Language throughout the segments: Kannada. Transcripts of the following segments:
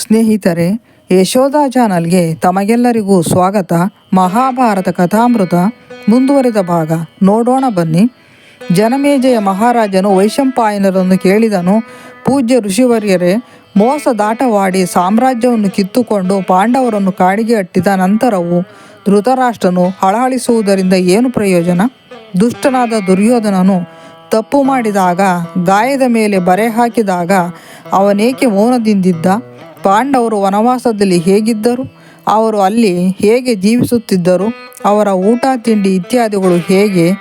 ಸ್ನೇಹಿತರೆ, ಯಶೋಧ ಚಾನಲ್ಗೆ ತಮಗೆಲ್ಲರಿಗೂ ಸ್ವಾಗತ. ಮಹಾಭಾರತ ಕಥಾಮೃತ ಮುಂದುವರಿದ ಭಾಗ. ನೋಡೋಣ ಬನ್ನಿ. ಜನಮೇಜಯ ಮಹಾರಾಜನು ವೈಶಂಪಾಯನರನ್ನು ಕೇಳಿದನು. ಪೂಜ್ಯ ಋಷಿವರ್ಯರೇ, ಮೋಸ ದಾಟವಾಡಿ ಸಾಮ್ರಾಜ್ಯವನ್ನು ಕಿತ್ತುಕೊಂಡು ಪಾಂಡವರನ್ನು ಕಾಡಿಗೆ ಅಟ್ಟಿದ ನಂತರವೂ ಧೃತರಾಷ್ಟ್ರನು ಹಳಹಳಿಸುವುದರಿಂದ ಏನು ಪ್ರಯೋಜನ? ದುಷ್ಟನಾದ ದುರ್ಯೋಧನನು ತಪ್ಪು ಮಾಡಿದಾಗ, ಗಾಯದ ಮೇಲೆ ಬರೆ ಹಾಕಿದಾಗ ಅವನೇಕೆ ಮೌನದಿಂದಿದ್ದ? ಪಾಂಡವರು ವನವಾಸದಲ್ಲಿ ಹೇಗಿದ್ದರು? ಅವರು ಅಲ್ಲಿ ಹೇಗೆ ಜೀವಿಸುತ್ತಿದ್ದರು? ಅವರ ಊಟ, ತಿಂಡಿ ಇತ್ಯಾದಿಗಳು ಹೇಗೆ?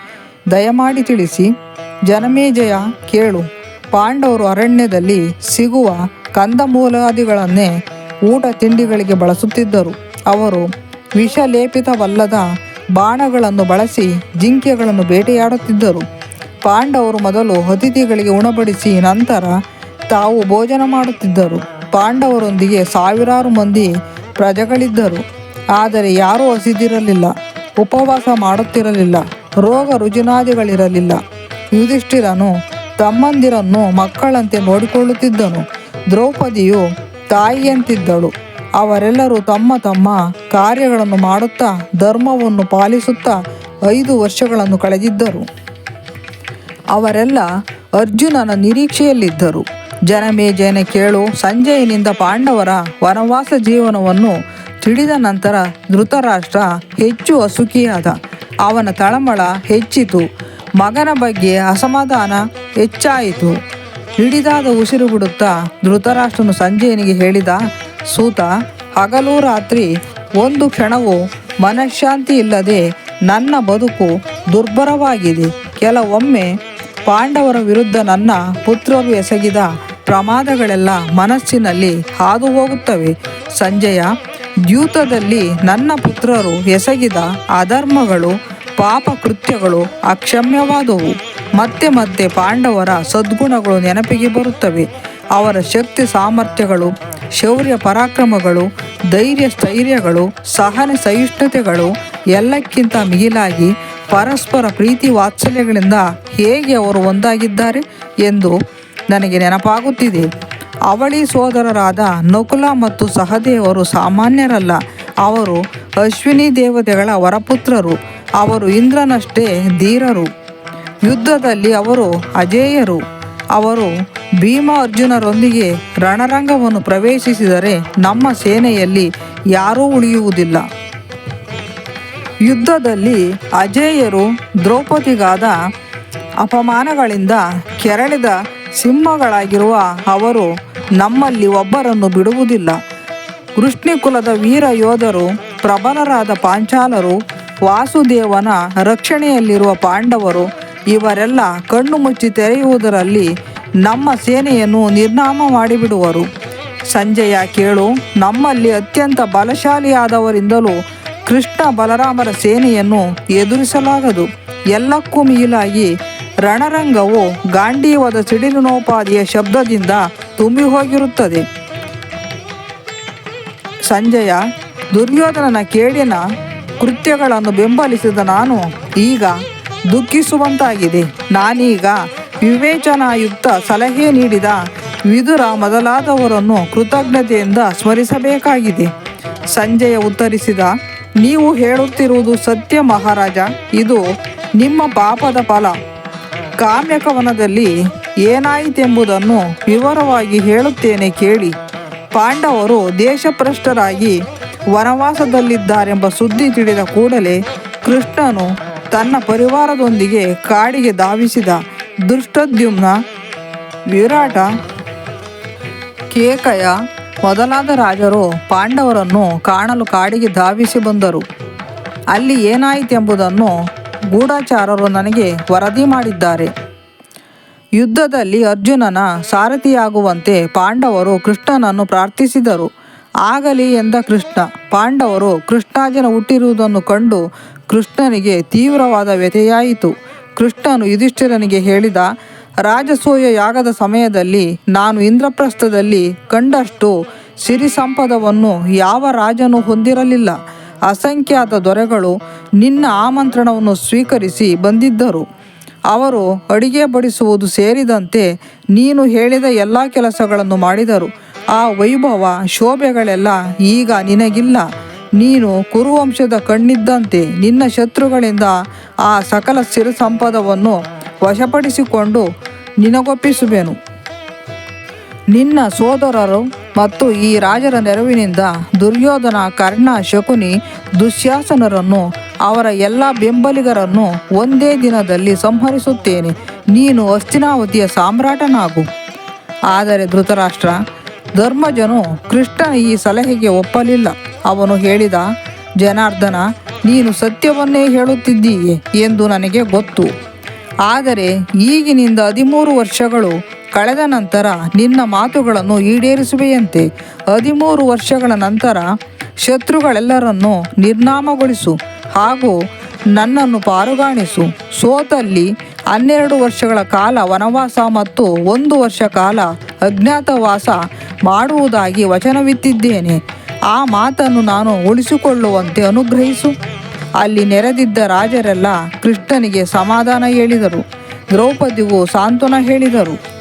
ದಯಮಾಡಿ ತಿಳಿಸಿ. ಜನಮೇಜಯ ಕೇಳು. ಪಾಂಡವರು ಅರಣ್ಯದಲ್ಲಿ ಸಿಗುವ ಕಂದಮೂಲಾದಿಗಳನ್ನೇ ಊಟ, ತಿಂಡಿಗಳಿಗೆ ಬಳಸುತ್ತಿದ್ದರು. ಅವರು ವಿಷಲೇಪಿತವಲ್ಲದ ಬಾಣಗಳನ್ನು ಬಳಸಿ ಜಿಂಕೆಗಳನ್ನು ಬೇಟೆಯಾಡುತ್ತಿದ್ದರು. ಪಾಂಡವರು ಮೊದಲು ಅತಿಥಿಗಳಿಗೆ ಉಣಬಡಿಸಿ ನಂತರ ತಾವು ಭೋಜನ ಮಾಡುತ್ತಿದ್ದರು. ಪಾಂಡವರೊಂದಿಗೆ ಸಾವಿರಾರು ಮಂದಿ ಪ್ರಜೆಗಳಿದ್ದರು. ಆದರೆ ಯಾರೂ ಹಸಿದಿರಲಿಲ್ಲ, ಉಪವಾಸ ಮಾಡುತ್ತಿರಲಿಲ್ಲ, ರೋಗ ರುಜಿನಾದಿಗಳಿರಲಿಲ್ಲ. ಯುಧಿಷ್ಠಿರನು ತಮ್ಮಂದಿರನ್ನು ಮಕ್ಕಳಂತೆ ನೋಡಿಕೊಳ್ಳುತ್ತಿದ್ದನು. ದ್ರೌಪದಿಯು ತಾಯಿಯಂತಿದ್ದಳು. ಅವರೆಲ್ಲರೂ ತಮ್ಮ ತಮ್ಮ ಕಾರ್ಯಗಳನ್ನು ಮಾಡುತ್ತಾ, ಧರ್ಮವನ್ನು ಪಾಲಿಸುತ್ತಾ ಐದು ವರ್ಷಗಳನ್ನು ಕಳೆದಿದ್ದರು. ಅವರೆಲ್ಲ ಅರ್ಜುನನ ನಿರೀಕ್ಷೆಯಲ್ಲಿದ್ದರು. ಜನಮೇಜಯನ ಕೇಳು ಸಂಜಯನಿಂದ ಪಾಂಡವರ ವನವಾಸ ಜೀವನವನ್ನು ತಿಳಿದ ನಂತರ ಧೃತರಾಷ್ಟ್ರ ಹೆಚ್ಚು ಅಸುಖಿಯಾದ. ಅವನ ತಳಮಳ ಹೆಚ್ಚಿತು. ಮಗನ ಬಗ್ಗೆ ಅಸಮಾಧಾನ ಹೆಚ್ಚಾಯಿತು. ಹಿಡಿದಾದ ಉಸಿರು ಬಿಡುತ್ತಾ ಧೃತರಾಷ್ಟ್ರನು ಸಂಜಯನಿಗೆ ಹೇಳಿದ, ಸೂತ, ಹಗಲು ರಾತ್ರಿ, ಒಂದು ಕ್ಷಣವು ಮನಃಶಾಂತಿ ಇಲ್ಲದೆ ನನ್ನ ಬದುಕು ದುರ್ಬರವಾಗಿದೆ ಕೆಲವೊಮ್ಮೆ ಪಾಂಡವರ ವಿರುದ್ಧ ನನ್ನ ಪುತ್ರರು ಎಸಗಿದ ಪ್ರಮಾದಗಳೆಲ್ಲ ಮನಸ್ಸಿನಲ್ಲಿ ಹಾದು ಹೋಗುತ್ತವೆ ಸಂಜಯ ದ್ಯೂತದಲ್ಲಿ ನನ್ನ ಪುತ್ರರು ಎಸಗಿದ ಅಧರ್ಮಗಳು ಪಾಪ ಕೃತ್ಯಗಳು ಅಕ್ಷಮ್ಯವಾದವು. ಮತ್ತೆ ಮತ್ತೆ ಪಾಂಡವರ ಸದ್ಗುಣಗಳು ನೆನಪಿಗೆ ಬರುತ್ತವೆ. ಅವರ ಶಕ್ತಿ ಸಾಮರ್ಥ್ಯಗಳು, ಶೌರ್ಯ ಪರಾಕ್ರಮಗಳು, ಧೈರ್ಯ ಸ್ಥೈರ್ಯಗಳು, ಸಹನೆ ಸಹಿಷ್ಣುತೆಗಳು ಎಲ್ಲಕ್ಕಿಂತ ಮಿಗಿಲಾಗಿ ಪರಸ್ಪರ ಪ್ರೀತಿ ವಾತ್ಸಲ್ಯಗಳಿಂದ ಹೇಗೆ ಅವರು ಒಂದಾಗಿದ್ದಾರೆ ಎಂದು ನನಗೆ ನೆನಪಾಗುತ್ತಿದೆ. ಅವಳಿ ಸೋದರರಾದ ನಕುಲ ಮತ್ತು ಸಹದೇವರು ಸಾಮಾನ್ಯರಲ್ಲ. ಅವರು ಅಶ್ವಿನಿ ದೇವತೆಗಳ ವರಪುತ್ರರು. ಅವರು ಇಂದ್ರನಷ್ಟೇ ಧೀರರು. ಯುದ್ಧದಲ್ಲಿ ಅವರು ಅಜೇಯರು. ಅವರು ಭೀಮ ಅರ್ಜುನರೊಂದಿಗೆ ರಣರಂಗವನ್ನು ಪ್ರವೇಶಿಸಿದರೆ ನಮ್ಮ ಸೇನೆಯಲ್ಲಿ ಯಾರೂ ಉಳಿಯುವುದಿಲ್ಲ. ಯುದ್ಧದಲ್ಲಿ ಅಜೇಯರು ದ್ರೌಪದಿಗಾದ ಅಪಮಾನಗಳಿಂದ ಕೆರಳಿದ ಸಿಂಹಗಳಾಗಿರುವ ಅವರು ನಮ್ಮಲ್ಲಿ ಒಬ್ಬರನ್ನು ಬಿಡುವುದಿಲ್ಲ. ವೃಷ್ಣಿಕುಲದ ವೀರ ಯೋಧರು, ಪ್ರಬಲರಾದ ಪಾಂಚಾಲರು, ವಾಸುದೇವನ ರಕ್ಷಣೆಯಲ್ಲಿರುವ ಪಾಂಡವರು, ಇವರೆಲ್ಲ ಕಣ್ಣು ಮುಚ್ಚಿ ತೆರೆಯುವುದರಲ್ಲಿ ನಮ್ಮ ಸೇನೆಯನ್ನು ನಿರ್ನಾಮ ಮಾಡಿಬಿಡುವರು. ಸಂಜಯ ಕೇಳು, ನಮ್ಮಲ್ಲಿ ಅತ್ಯಂತ ಬಲಶಾಲಿಯಾದವರಿಂದಲೂ ಕೃಷ್ಣ ಬಲರಾಮರ ಸೇನೆಯನ್ನು ಎದುರಿಸಲಾಗದು. ಎಲ್ಲಕ್ಕೂ ಮಿಗಿಲಾಗಿ ರಣರಂಗವು ಗಾಂಡೀವದ ಸಿಡಿಲಿನೋಪಾದಿಯ ಶಬ್ದದಿಂದ ತುಂಬಿ ಹೋಗಿರುತ್ತದೆ ಸಂಜಯ, ದುರ್ಯೋಧನನ ಕೇಡಿನ ಕೃತ್ಯಗಳನ್ನು ಬೆಂಬಲಿಸಿದ ನಾನು ಈಗ ದುಃಖಿಸುವಂತಾಗಿದೆ. ನಾನೀಗ ವಿವೇಚನಾಯುಕ್ತ ಸಲಹೆ ನೀಡಿದ ವಿದುರ ಮೊದಲಾದವರನ್ನು ಕೃತಜ್ಞತೆಯಿಂದ ಸ್ಮರಿಸಬೇಕಾಗಿದೆ. ಸಂಜಯ ಉತ್ತರಿಸಿದ, ನೀವು ಹೇಳುತ್ತಿರುವುದು ಸತ್ಯ ಮಹಾರಾಜ. ಇದು ನಿಮ್ಮ ಪಾಪದ ಫಲ. ಕಾಮ್ಯಕವನದಲ್ಲಿ ಏನಾಯಿತೆಂಬುದನ್ನು ವಿವರವಾಗಿ ಹೇಳುತ್ತೇನೆ ಕೇಳಿ. ಪಾಂಡವರು ದೇಶಭ್ರಷ್ಟರಾಗಿ ವನವಾಸದಲ್ಲಿದ್ದಾರೆಂಬ ಸುದ್ದಿ ತಿಳಿದ ಕೂಡಲೇ ಕೃಷ್ಣನು ತನ್ನ ಪರಿವಾರದೊಂದಿಗೆ ಕಾಡಿಗೆ ಧಾವಿಸಿದ ದುಷ್ಟದ್ಯುಮ್ನ ವಿರಾಟ ಕೇಕಯ ಮೊದಲಾದ ರಾಜರು ಪಾಂಡವರನ್ನು ಕಾಣಲು ಕಾಡಿಗೆ ಧಾವಿಸಿ ಬಂದರು. ಅಲ್ಲಿ ಏನಾಯಿತೆಂಬುದನ್ನು ಗೂಢಚಾರರು ನನಗೆ ವರದಿ ಮಾಡಿದ್ದಾರೆ. ಯುದ್ಧದಲ್ಲಿ ಅರ್ಜುನನ ಸಾರಥಿಯಾಗುವಂತೆ ಪಾಂಡವರು ಕೃಷ್ಣನನ್ನು ಪ್ರಾರ್ಥಿಸಿದರು. ಆಗಲಿ ಎಂದ ಕೃಷ್ಣ. ಪಾಂಡವರು ಕೃಷ್ಣಾಜನ ಹುಟ್ಟಿರುವುದನ್ನು ಕಂಡು ಕೃಷ್ಣನಿಗೆ ತೀವ್ರವಾದ ವ್ಯಥೆಯಾಯಿತು. ಕೃಷ್ಣನು ಯುಧಿಷ್ಠಿರನಿಗೆ ಹೇಳಿದ, ರಾಜಸೂಯ ಯಾಗದ ಸಮಯದಲ್ಲಿ ನಾನು ಇಂದ್ರಪ್ರಸ್ಥದಲ್ಲಿ ಕಂಡಷ್ಟು ಸಿರಿ ಸಂಪದವನ್ನು ಯಾವ ರಾಜನು ಹೊಂದಿರಲಿಲ್ಲ. ಅಸಂಖ್ಯಾತ ದೊರೆಗಳು ನಿನ್ನ ಆಮಂತ್ರಣವನ್ನು ಸ್ವೀಕರಿಸಿ ಬಂದಿದ್ದರು. ಅವರು ಅಡಿಗೆ ಬಡಿಸುವುದು ಸೇರಿದಂತೆ ನೀನು ಹೇಳಿದ ಎಲ್ಲ ಕೆಲಸಗಳನ್ನು ಮಾಡಿದರು. ಆ ವೈಭವ ಶೋಭೆಗಳೆಲ್ಲ ಈಗ ನಿನಗಿಲ್ಲ. ನೀನು ಕುರುವಂಶದ ಕಣ್ಣಿದ್ದಂತೆ ನಿನ್ನ ಶತ್ರುಗಳಿಂದ ಆ ಸಕಲ ಸಿರು ಸಂಪದವನ್ನು ವಶಪಡಿಸಿಕೊಂಡು ನಿನಗೊಪ್ಪಿಸುವೆನು. ನಿನ್ನ ಸೋದರರು ಮತ್ತು ಈ ರಾಜರ ನೆರವಿನಿಂದ ದುರ್ಯೋಧನ ಕರ್ಣ ಶಕುನಿ ದುಶ್ಯಾಸನರನ್ನು ಅವರ ಎಲ್ಲ ಬೆಂಬಲಿಗರನ್ನು ಒಂದೇ ದಿನದಲ್ಲಿ ಸಂಹರಿಸುತ್ತೇನೆ. ನೀನು ಅಸ್ಥಿನಾವತಿಯ ಸಾಮ್ರಾಟನಾಗು. ಆದರೆ ಧೃತರಾಷ್ಟ್ರ, ಧರ್ಮಜನು ಕೃಷ್ಣ ಈ ಸಲಹೆಗೆ ಒಪ್ಪಲಿಲ್ಲ. ಅವನು ಹೇಳಿದ, ಜನಾರ್ದನ, ನೀನು ಸತ್ಯವನ್ನೇ ಹೇಳುತ್ತಿದ್ದೀಯೆ ಎಂದು ನನಗೆ ಗೊತ್ತು. ಆದರೆ ಈಗಿನಿಂದ ಹದಿಮೂರು ವರ್ಷಗಳು ಕಳೆದ ನಂತರ ನಿನ್ನ ಮಾತುಗಳನ್ನು ಈಡೇರಿಸುವೆಯಂತೆ. ಹದಿಮೂರು ವರ್ಷಗಳ ನಂತರ ಶತ್ರುಗಳೆಲ್ಲರನ್ನು ನಿರ್ನಾಮಗೊಳಿಸು ಹಾಗೂ ನನ್ನನ್ನು ಪಾರುಗಾಣಿಸು. ಸೋತಲ್ಲಿ ಹನ್ನೆರಡು ವರ್ಷಗಳ ಕಾಲ ವನವಾಸ ಮತ್ತು ಒಂದು ವರ್ಷ ಕಾಲ ಅಜ್ಞಾತವಾಸ ಮಾಡುವುದಾಗಿ ವಚನವಿತ್ತಿದ್ದೇನೆ ಆ ಮಾತನ್ನು ನಾನು ಉಳಿಸಿಕೊಳ್ಳುವಂತೆ ಅನುಗ್ರಹಿಸು. ಅಲ್ಲಿ ನೆರೆದಿದ್ದ ರಾಜರೆಲ್ಲ ಕೃಷ್ಣನಿಗೆ ಸಮಾಧಾನ ಹೇಳಿದರು. ದ್ರೌಪದಿಗೂ ಸಾಂತ್ವನ ಹೇಳಿದರು.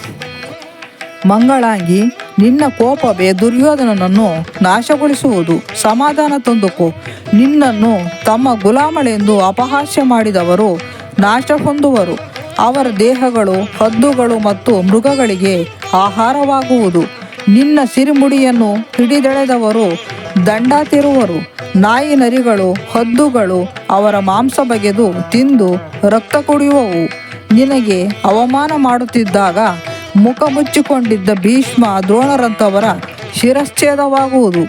ಮಂಗಳಾಂಗಿ ನಿನ್ನ ಕೋಪವೇ ದುರ್ಯೋಧನನನ್ನು ನಾಶಗೊಳಿಸುವುದು. ಸಮಾಧಾನ ತಂದುಕೋ. ನಿನ್ನನ್ನು ತಮ್ಮ ಗುಲಾಮಳೆಂದು ಅಪಹಾಸ್ಯ ಮಾಡಿದವರು ನಾಶ ಹೊಂದುವರು. ಅವರ ದೇಹಗಳು, ಹದ್ದುಗಳು ಮತ್ತು ಮೃಗಗಳಿಗೆ ಆಹಾರವಾಗುವುದು. ನಿನ್ನ ಸಿರಿಮುಡಿಯನ್ನು ಹಿಡಿದೆಳೆದವರು ದಂಡ ತಿರುವರು. ನಾಯಿ ನರಿಗಳು, ಹದ್ದುಗಳು ಅವರ ಮಾಂಸ ಬಗೆದು ತಿಂದು ರಕ್ತ ಕುಡಿಯುವವು. ನಿನಗೆ ಅವಮಾನ ಮಾಡುತ್ತಿದ್ದಾಗ ಮುಖ ಮುಚ್ಚಿಕೊಂಡಿದ್ದ ಭೀಷ್ಮ ದ್ರೋಣರಂಥವರ ಶಿರಶ್ಛೇದವಾಗುವುದು.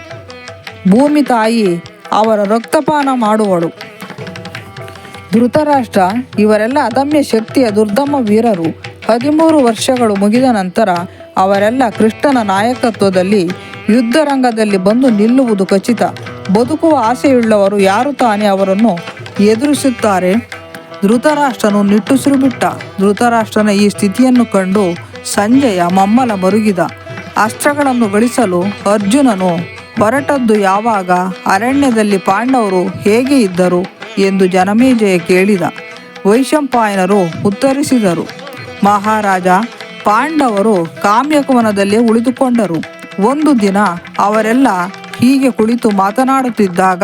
ಭೂಮಿ ತಾಯಿ ಅವರ ರಕ್ತಪಾನ ಮಾಡುವಳು. ಧೃತರಾಷ್ಟ್ರ, ಇವರೆಲ್ಲ ಅದಮ್ಯ ಶಕ್ತಿಯ ದುರ್ದಮ್ಮ ವೀರರು. ಹದಿಮೂರು ವರ್ಷಗಳು ಮುಗಿದ ನಂತರ ಅವರೆಲ್ಲ ಕೃಷ್ಣನ ನಾಯಕತ್ವದಲ್ಲಿ ಯುದ್ಧರಂಗದಲ್ಲಿ ಬಂದು ನಿಲ್ಲುವುದು ಖಚಿತ. ಬದುಕುವ ಆಸೆಯುಳ್ಳವರು ಯಾರು ತಾನೇ ಅವರನ್ನು ಎದುರಿಸುತ್ತಾರೆ? ಧೃತರಾಷ್ಟ್ರನು ನಿಟ್ಟುಸಿರು ಬಿಟ್ಟ. ಧೃತರಾಷ್ಟ್ರನ ಈ ಸ್ಥಿತಿಯನ್ನು ಕಂಡು ಸಂಜಯ ಮಮ್ಮಲ ಮರುಗಿದ. ಅಸ್ತ್ರಗಳನ್ನು ಗಳಿಸಲು ಅರ್ಜುನನು ಹೊರಟದ್ದು ಯಾವಾಗ ಅರಣ್ಯದಲ್ಲಿ ಪಾಂಡವರು ಹೇಗೆ ಇದ್ದರು ಎಂದು ಜನಮೇಜಯ ಕೇಳಿದ. ವೈಶಂಪಾಯನರು ಉತ್ತರಿಸಿದರು. ಮಹಾರಾಜ, ಪಾಂಡವರು ಕಾಮ್ಯಕವನದಲ್ಲೇ ಉಳಿದುಕೊಂಡರು. ಒಂದು ದಿನ ಅವರೆಲ್ಲ ಹೀಗೆ ಕುಳಿತು ಮಾತನಾಡುತ್ತಿದ್ದಾಗ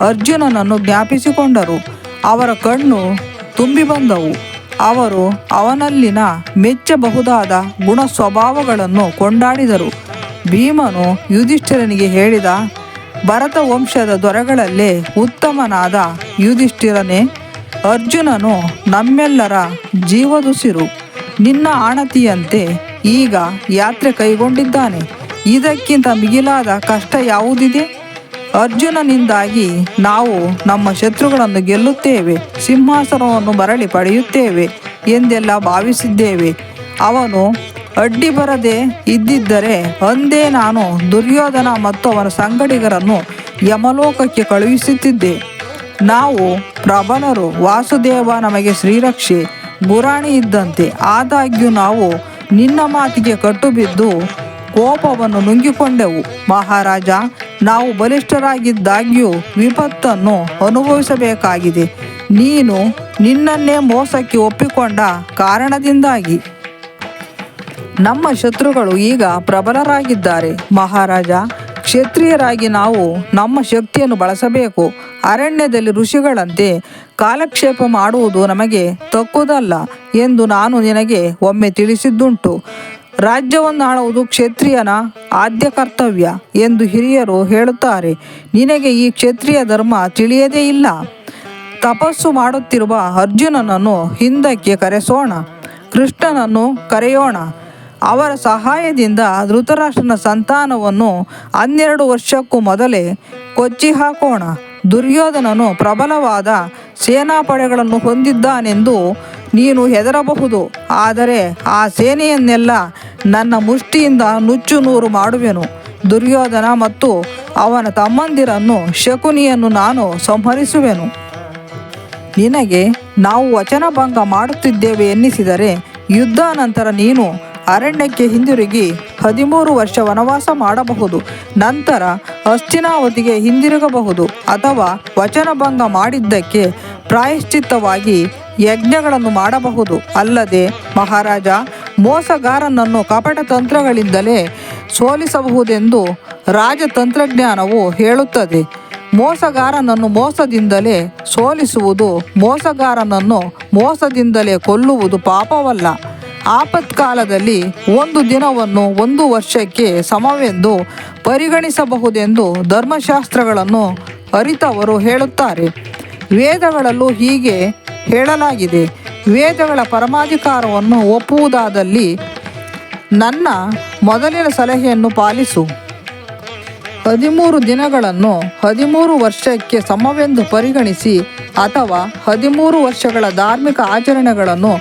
ಅರ್ಜುನನನ್ನು ಜ್ಞಾಪಿಸಿಕೊಂಡರು. ಅವರ ಕಣ್ಣು ತುಂಬಿ ಬಂದವು. ಅವರು ಅವನಲ್ಲಿನ ಮೆಚ್ಚಬಹುದಾದ ಗುಣ ಸ್ವಭಾವಗಳನ್ನು ಕೊಂಡಾಡಿದರು. ಭೀಮನು ಯುಧಿಷ್ಠಿರನಿಗೆ ಹೇಳಿದ, ಭರತ ವಂಶದ ದೊರೆಗಳಲ್ಲೇ ಉತ್ತಮನಾದ ಯುಧಿಷ್ಠಿರನೇ, ಅರ್ಜುನನು ನಮ್ಮೆಲ್ಲರ ಜೀವದುಸಿರು. ನಿನ್ನ ಆಣತಿಯಂತೆ ಈಗ ಯಾತ್ರೆ ಕೈಗೊಂಡಿದ್ದಾನೆ. ಇದಕ್ಕಿಂತ ಮಿಗಿಲಾದ ಕಷ್ಟ ಯಾವುದಿದೆ? ಅರ್ಜುನನಿಂದಾಗಿ ನಾವು ನಮ್ಮ ಶತ್ರುಗಳನ್ನು ಗೆಲ್ಲುತ್ತೇವೆ, ಸಿಂಹಾಸನವನ್ನು ಮರಳಿ ಪಡೆಯುತ್ತೇವೆ ಎಂದೆಲ್ಲ ಭಾವಿಸಿದ್ದೇವೆ. ಅವನು ಅಡ್ಡಿ ಬರದೆ ಇದ್ದಿದ್ದರೆ ಅಂದೇ ನಾನು ದುರ್ಯೋಧನ ಮತ್ತು ಅವನ ಸಂಗಡಿಗರನ್ನು ಯಮಲೋಕಕ್ಕೆ ಕಳುಹಿಸುತ್ತಿದ್ದೆ. ನಾವು ಪ್ರಬಲರು ವಾಸುದೇವ ನಮಗೆ ಶ್ರೀರಕ್ಷೆ, ಗುರಾಣಿ ಇದ್ದಂತೆ, ಆದಾಗ್ಯೂ ನಾವು ನಿನ್ನ ಮಾತಿಗೆ ಕಟ್ಟುಬಿದ್ದು ಕೋಪವನ್ನು ನುಂಗಿಕೊಂಡೆವು. ಮಹಾರಾಜ ನಾವು ಬಲಿಷ್ಠರಾಗಿದ್ದಾಗ್ಯೂ ವಿಪತ್ತನ್ನು ಅನುಭವಿಸಬೇಕಾಗಿದೆ. ನೀನು ನಿನ್ನನ್ನೇ ಮೋಸಕ್ಕೆ ಒಪ್ಪಿಕೊಂಡ ಕಾರಣದಿಂದಾಗಿ. ನಮ್ಮ ಶತ್ರುಗಳು ಈಗ ಪ್ರಬಲರಾಗಿದ್ದಾರೆ. ಮಹಾರಾಜ, ಕ್ಷತ್ರಿಯರಾಗಿ ನಾವು ನಮ್ಮ ಶಕ್ತಿಯನ್ನು ಬಳಸಬೇಕು. ಅರಣ್ಯದಲ್ಲಿ ಋಷಿಗಳಂತೆ ಕಾಲಕ್ಷೇಪ ಮಾಡುವುದು ನಮಗೆ ತಕ್ಕುದಲ್ಲ ಎಂದು ನಾನು ನಿನಗೆ ಒಮ್ಮೆ ತಿಳಿಸಿದ್ದುಂಟು. ರಾಜ್ಯವನ್ನು ಆಳುವುದು ಕ್ಷತ್ರಿಯನ ಆದ್ಯ ಕರ್ತವ್ಯ ಎಂದು ಹಿರಿಯರು ಹೇಳುತ್ತಾರೆ. ನಿನಗೆ ಈ ಕ್ಷತ್ರಿಯ ಧರ್ಮ ತಿಳಿಯದೇ ಇಲ್ಲ. ತಪಸ್ಸು ಮಾಡುತ್ತಿರುವ ಅರ್ಜುನನನ್ನು ಹಿಂದಕ್ಕೆ ಕರೆಸೋಣ. ಕೃಷ್ಣನನ್ನು ಕರೆಯೋಣ. ಅವರ ಸಹಾಯದಿಂದ ಧೃತರಾಷ್ಟ್ರನ ಸಂತಾನವನ್ನು ಹನ್ನೆರಡು ವರ್ಷಕ್ಕೂ ಮೊದಲೇ ಕೊಚ್ಚಿ ಹಾಕೋಣ. ದುರ್ಯೋಧನನು ಪ್ರಬಲವಾದ ಸೇನಾಪಡೆಗಳನ್ನು ಹೊಂದಿದ್ದಾನೆಂದು ನೀನು ಹೆದರಬಹುದು. ಆದರೆ ಆ ಸೇನೆಯನ್ನೆಲ್ಲ ನನ್ನ ಮುಷ್ಟಿಯಿಂದ ನುಚ್ಚು ನೂರು ಮಾಡುವೆನು. ದುರ್ಯೋಧನ ಮತ್ತು ಅವನ ತಮ್ಮಂದಿರನ್ನು ಶಕುನಿಯನ್ನು ನಾನು ಸಂಹರಿಸುವೆನು. ನಿನಗೆ ನಾವು ವಚನಭಂಗ ಮಾಡುತ್ತಿದ್ದೇವೆ ಎನ್ನಿಸಿದರೆ ಯುದ್ಧ ನಂತರ ನೀನು ಅರಣ್ಯಕ್ಕೆ ಹಿಂದಿರುಗಿ ಹದಿಮೂರು ವರ್ಷ ವನವಾಸ ಮಾಡಬಹುದು. ನಂತರ ಅಸ್ಥಿನಾವತಿಗೆ ಹಿಂದಿರುಗಬಹುದು ಅಥವಾ ವಚನಭಂಗ ಮಾಡಿದ್ದಕ್ಕೆ ಪ್ರಾಯಶ್ಚಿತ್ತವಾಗಿ ಯಜ್ಞಗಳನ್ನು ಮಾಡಬಹುದು. ಅಲ್ಲದೆ ಮಹಾರಾಜ, ಮೋಸಗಾರನನ್ನು ಕಪಟ ತಂತ್ರಗಳಿಂದಲೇ ಸೋಲಿಸಬಹುದೆಂದು ರಾಜತಂತ್ರಜ್ಞಾನವು ಹೇಳುತ್ತದೆ. ಮೋಸಗಾರನನ್ನು ಮೋಸದಿಂದಲೇ ಸೋಲಿಸುವುದು ಮೋಸಗಾರನನ್ನು ಮೋಸದಿಂದಲೇ ಕೊಲ್ಲುವುದು ಪಾಪವಲ್ಲ. ಆಪತ್ಕಾಲದಲ್ಲಿ ಒಂದು ದಿನವನ್ನು ಒಂದು ವರ್ಷಕ್ಕೆ ಸಮವೆಂದು ಪರಿಗಣಿಸಬಹುದೆಂದು ಧರ್ಮಶಾಸ್ತ್ರಗಳನ್ನು ಅರಿತವರು ಹೇಳುತ್ತಾರೆ. ವೇದಗಳಲ್ಲೂ ಹೀಗೆ ಹೇಳಲಾಗಿದೆ. ವೇದಗಳ ಪರಮಾಧಿಕಾರವನ್ನು ಒಪ್ಪುವುದಾದಲ್ಲಿ ನನ್ನ ಮೊದಲಿನ ಸಲಹೆಯನ್ನು ಪಾಲಿಸು. ಹದಿಮೂರು ದಿನಗಳನ್ನು ಹದಿಮೂರು ವರ್ಷಕ್ಕೆ ಸಮವೆಂದು ಪರಿಗಣಿಸಿ ಅಥವಾ ಹದಿಮೂರು ವರ್ಷಗಳ ಧಾರ್ಮಿಕ ಆಚರಣೆಗಳನ್ನು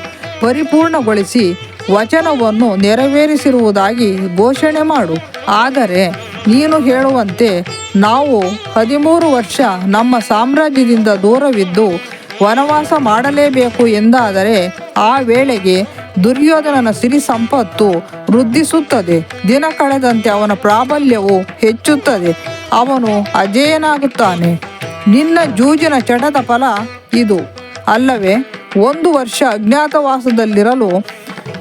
ಪರಿಪೂರ್ಣಗೊಳಿಸಿ ವಚನವನ್ನು ನೆರವೇರಿಸಿರುವುದಾಗಿ ಘೋಷಣೆ ಮಾಡು. ಆದರೆ ನೀನು ಹೇಳುವಂತೆ ನಾವು ಹದಿಮೂರು ವರ್ಷ ನಮ್ಮ ಸಾಮ್ರಾಜ್ಯದಿಂದ ದೂರವಿದ್ದು ವನವಾಸ ಮಾಡಲೇಬೇಕು ಎಂದಾದರೆ ಆ ವೇಳೆಗೆ ದುರ್ಯೋಧನನ ಸಿರಿ ಸಂಪತ್ತು ವೃದ್ಧಿಸುತ್ತದೆ. ದಿನ ಕಳೆದಂತೆ ಅವನ ಪ್ರಾಬಲ್ಯವು ಹೆಚ್ಚುತ್ತದೆ. ಅವನು ಅಜೇಯನಾಗುತ್ತಾನೆ. ನಿನ್ನ ಜೂಜಿನ ಚಟದ ಫಲ ಇದು. ಅಲ್ಲವೇ, ಒಂದು ವರ್ಷ ಅಜ್ಞಾತವಾಸದಲ್ಲಿರಲು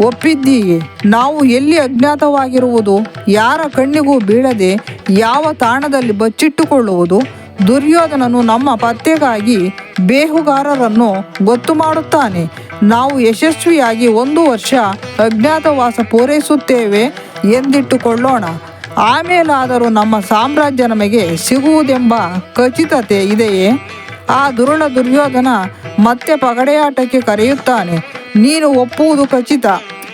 ಒಪ್ಪಿದ್ದೀಯೆ. ನಾವು ಎಲ್ಲಿ ಅಜ್ಞಾತವಾಗಿರುವುದು? ಯಾರ ಕಣ್ಣಿಗೂ ಬೀಳದೆ ಯಾವ ತಾಣದಲ್ಲಿ ಬಚ್ಚಿಟ್ಟುಕೊಳ್ಳುವುದು? ದುರ್ಯೋಧನನು ನಮ್ಮ ಪತ್ತೆಗಾಗಿ ಬೇಹುಗಾರರನ್ನು ಗೊತ್ತು ಮಾಡುತ್ತಾನೆ. ನಾವು ಯಶಸ್ವಿಯಾಗಿ ಒಂದು ವರ್ಷ ಅಜ್ಞಾತವಾಸ ಪೂರೈಸುತ್ತೇವೆ ಎಂದಿಟ್ಟುಕೊಳ್ಳೋಣ. ಆಮೇಲಾದರೂ ನಮ್ಮ ಸಾಮ್ರಾಜ್ಯ ನಮಗೆ ಸಿಗುವುದೆಂಬ ಖಚಿತತೆ ಇದೆಯೇ? ಆ ದುರುಳ ದುರ್ಯೋಧನ ಮತ್ತೆ ಪಗಡೆಯಾಟಕ್ಕೆ ಕರೆಯುತ್ತಾನೆ. ನೀನು ಒಪ್ಪುವುದು ಖಚಿತ.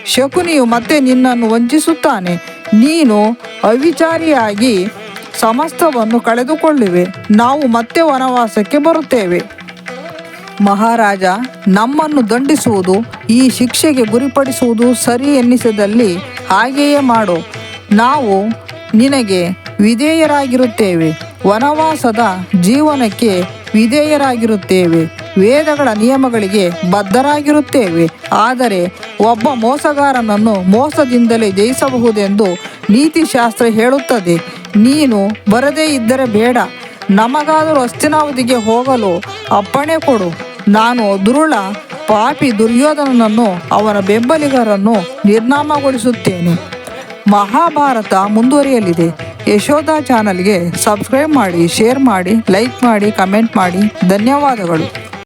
ಶಕುನಿಯು ಮತ್ತೆ ನಿನ್ನನ್ನು ವಂಚಿಸುತ್ತಾನೆ. ನೀನು ಅವಿಚಾರಿಯಾಗಿ ಸಮಸ್ತವನ್ನು ಕಳೆದುಕೊಳ್ಳುವೆ. ನಾವು ಮತ್ತೆ ವನವಾಸಕ್ಕೆ ಬರುತ್ತೇವೆ. ಮಹಾರಾಜ, ನಮ್ಮನ್ನು ದಂಡಿಸುವುದು, ಈ ಶಿಕ್ಷೆಗೆ ಗುರಿಪಡಿಸುವುದು ಸರಿ ಎನ್ನಿಸದಲ್ಲಿ ಹಾಗೆಯೇ ಮಾಡು. ನಾವು ನಿನಗೆ ವಿಧೇಯರಾಗಿರುತ್ತೇವೆ, ವನವಾಸದ ಜೀವನಕ್ಕೆ ವಿಧೇಯರಾಗಿರುತ್ತೇವೆ, ವೇದಗಳ ನಿಯಮಗಳಿಗೆ ಬದ್ಧರಾಗಿರುತ್ತೇವೆ, ಆದರೆ ಒಬ್ಬ ಮೋಸಗಾರನನ್ನು ಮೋಸದಿಂದಲೇ ಜಯಿಸಬಹುದೆಂದು ನೀತಿಶಾಸ್ತ್ರ ಹೇಳುತ್ತದೆ. ನೀನು ಬರದೇ ಇದ್ದರೆ ಬೇಡ, ನಮಗಾದರೂ ಅಸ್ತಿನಾವಧಿಗೆ ಹೋಗಲು ಅಪ್ಪಣೆ ಕೊಡು. ನಾನು ದುರುಳ, ಪಾಪಿ ದುರ್ಯೋಧನನನ್ನು ಅವನ ಬೆಂಬಲಿಗರನ್ನು ನಿರ್ನಾಮಗೊಳಿಸುತ್ತೇನೆ. ಮಹಾಭಾರತ ಮುಂದುವರಿಯಲಿದೆ. ಯಶೋಧ ಚಾನಲ್ಗೆ ಸಬ್ಸ್ಕ್ರೈಬ್ ಮಾಡಿ, ಶೇರ್ ಮಾಡಿ, ಲೈಕ್ ಮಾಡಿ, ಕಮೆಂಟ್ ಮಾಡಿ. ಧನ್ಯವಾದಗಳು.